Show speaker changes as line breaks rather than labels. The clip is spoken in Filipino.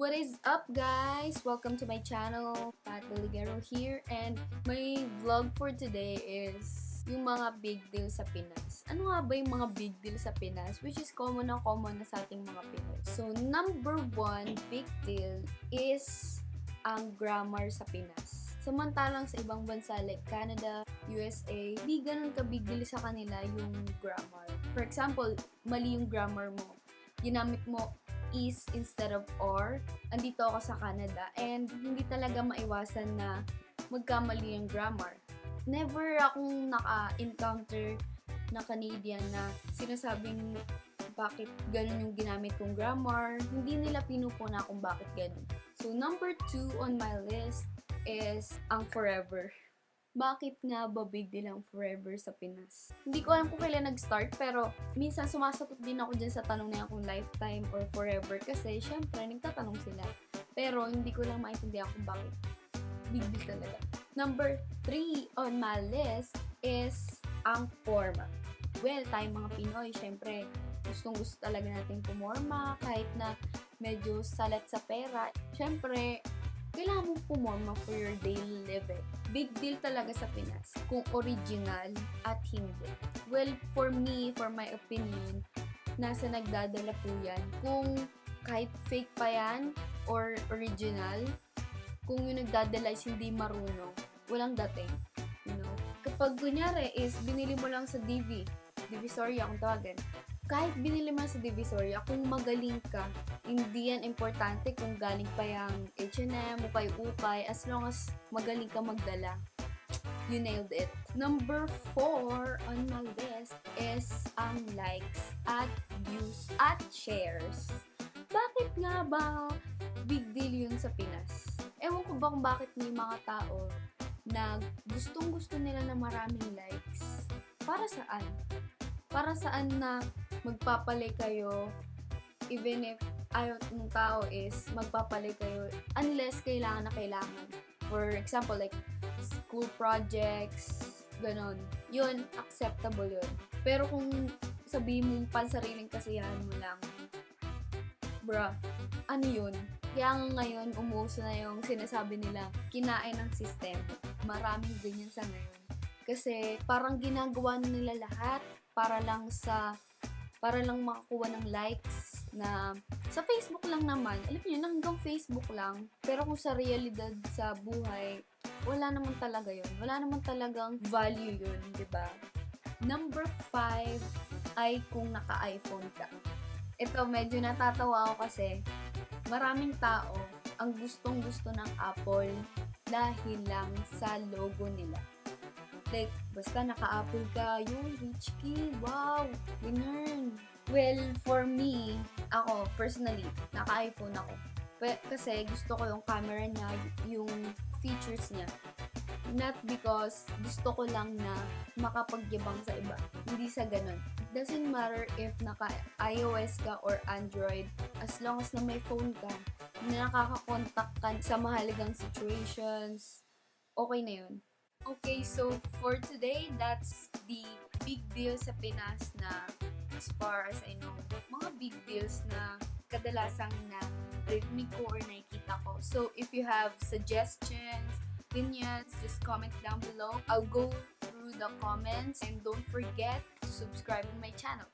What is up guys? Welcome to my channel, Pat Ligero here and my vlog for today is yung mga big deal sa Pinas. Ano nga ba yung mga big deal sa Pinas? Which is common na common na sa ating mga Pinoy. So, number one big deal is ang grammar sa Pinas. Samantalang sa ibang bansa like Canada, USA, di ganun ka big deal sa kanila yung grammar. For example, mali yung grammar mo. Ginamit mo is instead of or. Andito ako sa Canada and hindi talaga maiwasan na magkamali yung grammar. Never akong naka-encounter na Canadian na sinasabing bakit ganun yung ginamit kong grammar. Hindi nila pinupuna kung bakit ganun. So, number two on my list is ang forever. Bakit nga ba big deal ang forever sa Pinas? Hindi ko alam kung kailan nag-start, pero minsan sumasagot din ako dyan sa tanong na kung lifetime or forever kasi syempre nagtatanong sila. Pero hindi ko lang maintindihan kung bakit big deal talaga. Number three on my list is ang forma. Well, tayong mga Pinoy, syempre, gustong gusto talaga natin pumorma kahit na medyo salat sa pera. Syempre, kailangan mong pumorma for your daily living. Big deal talaga sa Pinas kung original at hindi. Well, for me, for my opinion, nasa nagdadala po yan. Kung kahit fake pa yan or original, kung yung nagdadala is hindi marunong, walang dating. You know? Kapag kunyari is binili mo lang sa DV, Divisoria kung tawagan, kahit binili mo sa Divisoria, kung magaling ka, hindi yan importante kung galing pa yung H&M, upay-upay, as long as magaling ka magdala. You nailed it. Number four on my list is ang likes at views at shares. Bakit nga ba big deal yun sa Pinas? Ewan ko ba kung bakit may mga tao na gustong gusto nila na maraming likes. Para saan? Para saan na magpapalay kayo even if ayaw ng tao is magpapalay kayo unless kailangan na kailangan. For example, like school projects, ganon. Yun, acceptable yun. Pero kung sabihin mong pansariling kasiyahan mo lang, bruh, ano yun? Kaya nga ngayon, umuso na yung sinasabi nila, kinain ng sistema. Maraming ganyan sa ngayon. Kasi parang ginagawa na nila lahat para lang sa para lang makakuha ng likes na sa Facebook lang naman. Alam niyo, hanggang Facebook lang. Pero kung sa realidad sa buhay, wala naman talaga yun. Wala naman talagang value yun, di ba? Number five ay kung naka-iPhone ka. Ito, medyo natatawa ako kasi maraming tao ang gustong gusto ng Apple dahil lang sa logo nila. Like, basta naka-Apple ka, yung rich kid, wow, ganyan. Well, for me, ako, personally, naka-iPhone ako. Kasi gusto ko yung camera niya, yung features niya. Not because gusto ko lang na makapagyabang sa iba. Hindi sa ganun. Doesn't matter if naka-iOS ka or Android. As long as na may phone ka, na nakaka-contact ka sa mahalagang situations, okay na yun. Okay, so for today, that's the big deal sa Pinas na as far as I know, mga big deals na kadalasang na rinig ko or nakikita ko. So, if you have suggestions, opinions, just comment down below. I'll go through the comments and don't forget to subscribe to my channel.